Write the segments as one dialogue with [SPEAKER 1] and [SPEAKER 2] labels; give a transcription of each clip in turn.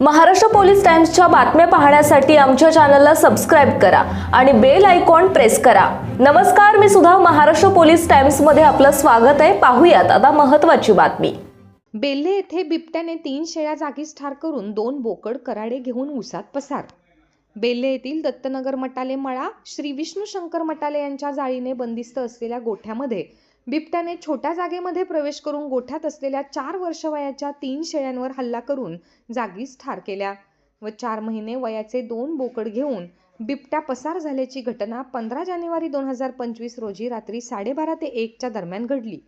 [SPEAKER 1] Maharashtra police टाइम्सच्या बातम्या पाहण्यासाठी आमच्या चॅनलला सबस्क्राईब करा आणि बेल आयकॉन प्रेस करा. नमस्कार मी सुद्धा महाराष्ट्र पोलीस टाइम्समध्ये आपलं स्वागत आहे. पाहूयात आता महत्त्वाची बातमी.
[SPEAKER 2] बेल्ले येथे बिबट्याने तीन शेळ्या जागीच ठार करून दोन बोकड कराडे घेऊन उसात पसार. बेल्ले येथील दत्तनगर मटाले मळा श्री विष्णू शंकर मटाले यांच्या जाळीने बंदिस्त असलेल्या गोठ्यामध्ये बिबट्याने छोट्या जागेमध्ये प्रवेश करून गोठ्यात असलेल्या चार वर्ष वयाच्या तीन शेळ्यांवर हल्ला करून जागीच ठार केल्या व चार महिने वयाचे दोन बोकड घेऊन बिबट्या पसार झाल्याची घटना पंधरा जानेवारी दोन हजार पंचवीस रोजी रात्री साडेबारा ते एकच्या दरम्यान घडली.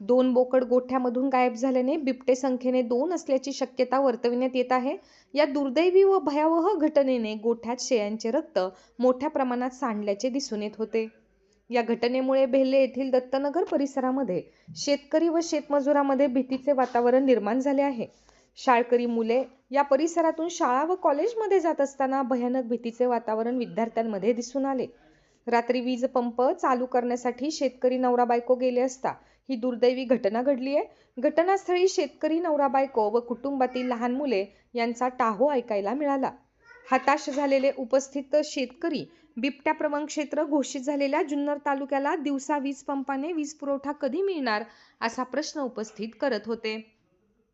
[SPEAKER 2] दोन बोकड गोठ्यामधून गायब झाल्याने बिबटे संख्येने दोन असल्याची शक्यता वर्तविण्यात येत आहे. या दुर्दैवी व भयावह घटनेने गोठ्यात शेळ्यांचे रक्त मोठ्या प्रमाणात सांडल्याचे दिसून येत होते. या घटनेमुळे भेल्ले येथील दत्तनगर परिसरामध्ये शेतकरी व शेतमजुरामध्ये भीतीचे वातावरण निर्माण झाले आहे. शाळकरी मुले या परिसरातून शाळा व कॉलेजमध्ये जात असताना भयानक भीतीचे वातावरण विद्यार्थ्यांमध्ये दिसून आले. रात्री वीज पंप चालू करण्यासाठी शेतकरी नवरा बायको गेले असता ही दुर्दैवी घटना घडली आहे. घटनास्थळी शेतकरी नवरा बायको व कुटुंबातील लहान मुले यांचा टाहो ऐकायला मिळाला. हताश झालेले उपस्थित शेतकरी बिबट्या प्रवण क्षेत्र घोषित झालेल्या जुन्नर तालुक्याला दिवसा वीज पंपाने वीज पुरवठा कधी मिळणार असा प्रश्न उपस्थित करत होते.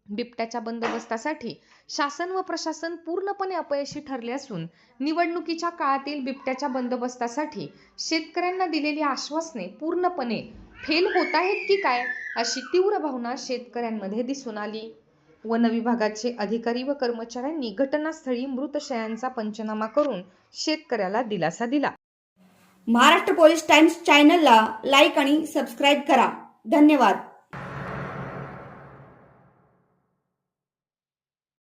[SPEAKER 2] बिबट्याच्या बंदोबस्तासाठी शासन व प्रशासन पूर्णपणे अपयशी ठरले असून निवडणुकीच्या काळातील बिबट्याच्या बंदोबस्तासाठी शेतकऱ्यांना दिलेली आश्वासने पूर्णपणे फेल होत आहेत की काय अशी तीव्र भावना शेतकऱ्यांमध्ये दिसून आली. वन विभागाचे अधिकारी व कर्मचाऱ्यांनी घटनास्थळी मृतशयांचा पंचनामा करून शेतकऱ्याला दिलासा दिला.
[SPEAKER 3] महाराष्ट्र पोलीस टाइम्स चॅनलला लाईक आणि सबस्क्राईब करा. धन्यवाद.